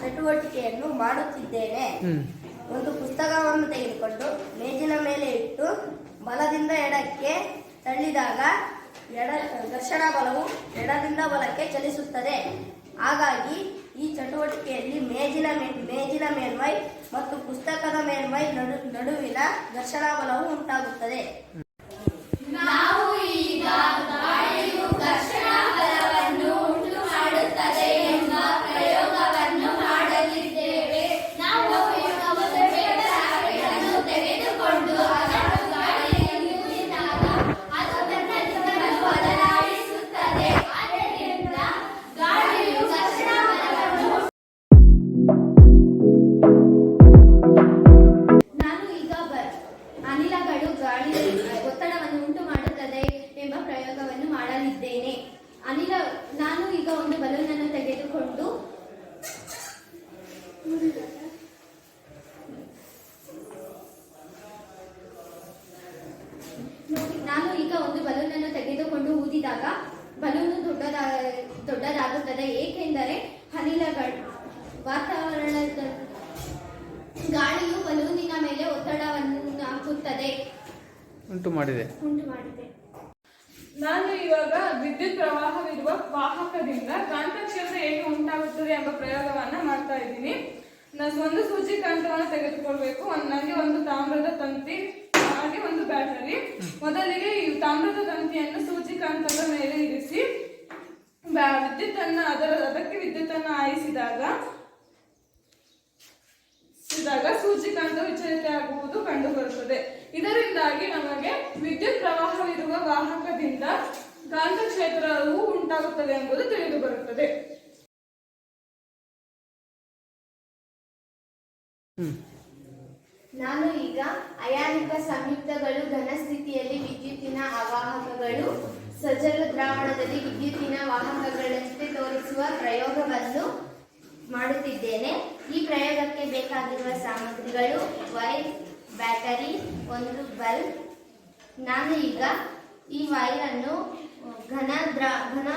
ಚಟುವಟಿಕೆಯನ್ನು ಮಾಡುತ್ತಿದ್ದೇನೆ. ಒಂದು ಪುಸ್ತಕವನ್ನು ತೆಗೆದುಕೊಂಡು ಮೇಜಿನ ಮೇಲೆ ಇಟ್ಟು ಬಲದಿಂದ ಎಡಕ್ಕೆ ತಳ್ಳಿದಾಗ ಎಡ ಘರ್ಷಣ ಬಲವು ಎಡದಿಂದ ಬಲಕ್ಕೆ ಚಲಿಸುತ್ತದೆ. ಹಾಗಾಗಿ ಈ ಚಟುವಟಿಕೆಯಲ್ಲಿ ಮೇಜಿನ ಮೇಜಿನ ಮೇಲ್ಮೈ ಮತ್ತು ಪುಸ್ತಕದ ಮೇಲ್ಮೈ ನಡು ನಡುವಿನ ಘರ್ಷಣ ಬಲವು ಉಂಟಾಗುತ್ತದೆ. ಮಾಡಲಿದ್ದೇನೆ. ಅನಿಲ ನಾನು ಈಗ ಒಂದು ಬಲೂನನ್ನು ತೆಗೆದುಕೊಂಡು ನಾನು ಈಗ ಒಂದು ಬಲೂನ್ ಅನ್ನು ತೆಗೆದುಕೊಂಡು ಊದಿದಾಗ ಬಲೂನು ದೊಡ್ಡದ ದೊಡ್ಡದಾಗುತ್ತದೆ. ಏಕೆಂದರೆ ಅನಿಲಗಳು ವಾತಾವರಣದ ಗಾಳಿಯು ಬಲೂನಿನ ಮೇಲೆ ಒತ್ತಡವನ್ನು ಹಾಕುತ್ತದೆ ಉಂಟು ಮಾಡಿದೆ. ಉಂಟು ಮಾಡಿದೆ. ನಾನು ಇವಾಗ ವಿದ್ಯುತ್ ಪ್ರವಾಹವಿರುವ ವಾಹಕದಿಂದ ಕಾಂತಕ್ಷೇತ್ರ ಹೇಗೆ ಉಂಟಾಗುತ್ತದೆ ಎಂಬ ಪ್ರಯೋಗವನ್ನ ಮಾಡ್ತಾ ಇದ್ದೀನಿ. ನಾನು ಒಂದು ಸೂಚಿಕಾಂತವನ್ನು ತೆಗೆದುಕೊಳ್ಬೇಕು. ಒಂದ್- ನನಗೆ ಒಂದು ತಾಮ್ರದ ತಂತಿ, ಹಾಗೆ ಒಂದು ಬ್ಯಾಟರಿ. ಮೊದಲಿಗೆ ಈ ತಾಮ್ರದ ತಂತಿಯನ್ನು ಸೂಚಿಕಾಂತದ ಮೇಲೆ ಇರಿಸಿ ವಿದ್ಯುತ್ ಅನ್ನ ಅದರ ಅದಕ್ಕೆ ವಿದ್ಯುತ್ತನ್ನು ಆಯಿಸಿದಾಗ ಇದರಿಂದಾಗಿ ನಮಗೆ ವಿದ್ಯುತ್ ಪ್ರವಾಹವಿರುವ ವಾಹಕದಿಂದ ಕಾಂತಕ್ಷೇತ್ರವು ಉಂಟಾಗುತ್ತದೆ ಎಂಬುದು ತಿಳಿದು ಬರುತ್ತದೆ. ನಾನು ಈಗ ಅಯಾನಿಕ ಸಂಯುಕ್ತಗಳು, ಘನ ಸ್ಥಿತಿಯಲ್ಲಿ ವಿದ್ಯುತ್ತಿನ ಅವಾಹಕಗಳು ಸಜಲ ದ್ರಾವಣದಲ್ಲಿ ವಿದ್ಯುತ್ತಿನ ವಾಹಕಗಳಂತೆ ತೋರಿಸುವ ಪ್ರಯೋಗವನ್ನು ಮಾಡುತ್ತಿದ್ದೇನೆ. ಈ ಪ್ರಯೋಗಕ್ಕೆ ಬೇಕಾಗಿರುವ ಸಾಮಗ್ರಿಗಳು, ವೈರ್ ಬ್ಯಾಟರಿ, ಒಂದು ಬಲ್ಬ್. ನಾನು ಈಗ ಈ ವೈರನ್ನು ಘನ ದ್ರಾ, ಘನ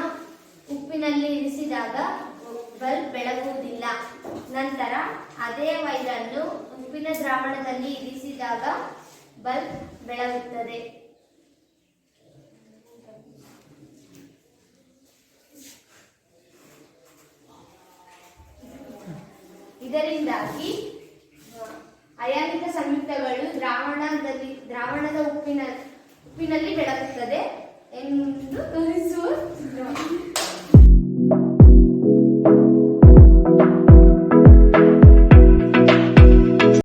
ಉಪ್ಪಿನಲ್ಲಿ ಇರಿಸಿದಾಗ ಬಲ್ಬ್ ಬೆಳಗುವುದಿಲ್ಲ. ನಂತರ ಅದೇ ವೈರನ್ನು ಉಪ್ಪಿನ ದ್ರಾವಣದಲ್ಲಿ ಇರಿಸಿದಾಗ ಬಲ್ಬ್ ಬೆಳಗುತ್ತದೆ. ಇದರಿಂದಾಗಿ ಅಯಾನಿಕ ಸಂಯುಕ್ತಗಳು ದ್ರಾವಣದಲ್ಲಿ ದ್ರಾವಣದ ಉಪ್ಪಿನ ಉಪ್ಪಿನಲ್ಲಿ ಬೆಳಗುತ್ತದೆ. ಎಂದು ತೋರಿಸುವ